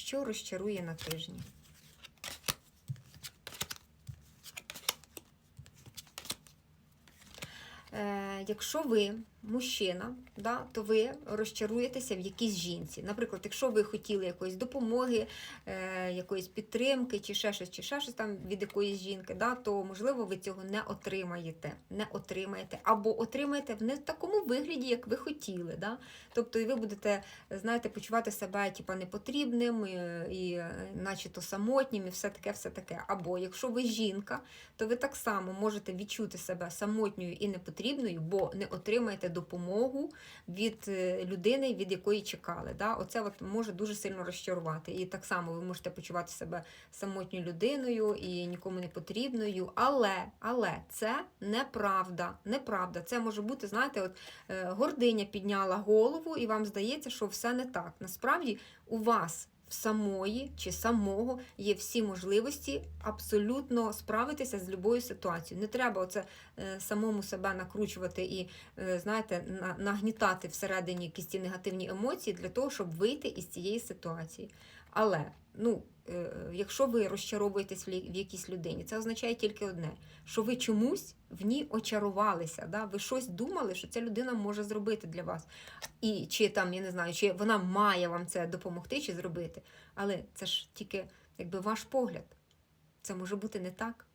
що розчарує на тижні. Е, якщо ви мужчина, да, то ви розчаруєтеся в якійсь жінці. Наприклад, якщо ви хотіли якоїсь допомоги, е, якоїсь підтримки, чи ще щось, чи ще щось там від якоїсь жінки, да, то можливо ви цього не отримаєте. Не отримаєте, або отримаєте в не такому вигляді, як ви хотіли. Да? Тобто, і ви будете, знаєте, почувати себе типа, непотрібним, і, і е, начебто самотнім, і все таке, все таке. Або якщо ви жінка, то ви так само можете відчути себе самотньою і непотрібною, бо не отримаєте допомогу від е, людини, від якої чекали. Да? Оце от може дуже сильно розчарувати. І так само ви можете почувати себе самотньою людиною і нікому не потрібною. Але, але це неправда. Неправда. Це може бути, знаєте, от е, гординя підняла голову, і вам здається, що все не так. Насправді у вас. В самої чи самого є всі можливості абсолютно справитися з любою ситуацією. Не треба оце е, самому себе накручувати і, е, знаєте, нагнітати всередині якісь ті негативні емоції для того, щоб вийти із цієї ситуації. Але ну, е, якщо ви розчаровуєтесь в якійсь людині, це означає тільки одне: що ви чомусь в ній очарувалися. Да? Ви щось думали, що ця людина може зробити для вас. І чи там, я не знаю, чи вона має вам це допомогти чи зробити. Але це ж тільки якби ваш погляд. Це може бути не так.